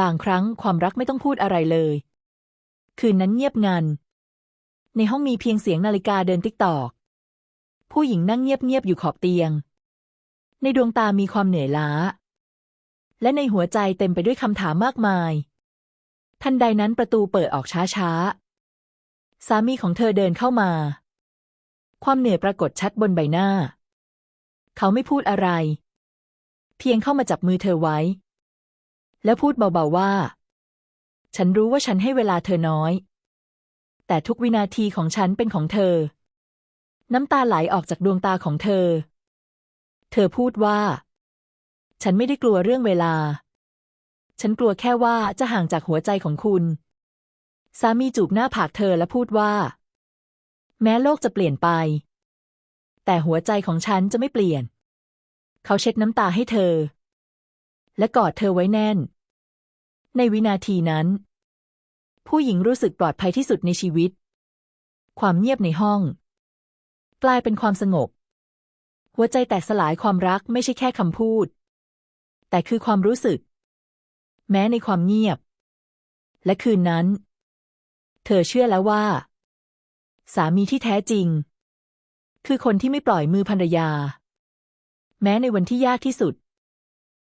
บางครั้งความรักไม่ต้องพูดอะไรเลย คืนนั้นเงียบงัน ในห้องมีเพียงเสียงนาฬิกาเดินติ๊กตอก ผู้หญิงนั่งเงียบๆอยู่ขอบเตียง ในดวงตามีความเหนื่อยล้า และในหัวใจเต็มไปด้วยคำถามมากมาย ทันใดนั้นประตูเปิดออกช้าๆ สามีของเธอเดินเข้ามา ความเหนื่อยปรากฏชัดบนใบหน้า เขาไม่พูดอะไร เพียงเข้ามาจับมือเธอไว้ แล้วพูดเบาๆว่า ฉันรู้ว่าฉันให้เวลาเธอน้อย แต่ทุกวินาทีของฉันเป็นของเธอ น้ำตาไหลออกจากดวงตาของเธอ เธอพูดว่า ฉันไม่ได้กลัวเรื่องเวลา ฉันกลัวแค่ว่าจะห่างจากหัวใจของคุณ สามีจูบหน้าผากเธอและพูดว่า แม้โลกจะเปลี่ยนไป แต่หัวใจของฉันจะไม่เปลี่ยน เขาเช็ดน้ำตาให้เธอและกอดเธอไว้แน่น ในวินาทีนั้น ผู้หญิงรู้สึกปลอดภัยที่สุดในชีวิต ความเงียบในห้อง กลายเป็นความสงบ หัวใจแตกสลายความรักไม่ใช่แค่คำพูด แต่คือความรู้สึก แม้ในความเงียบ และคืนนั้น เธอเชื่อแล้วว่า สามีที่แท้จริง คือคนที่ไม่ปล่อยมือภรรยา แม้ในวันที่ยากที่สุด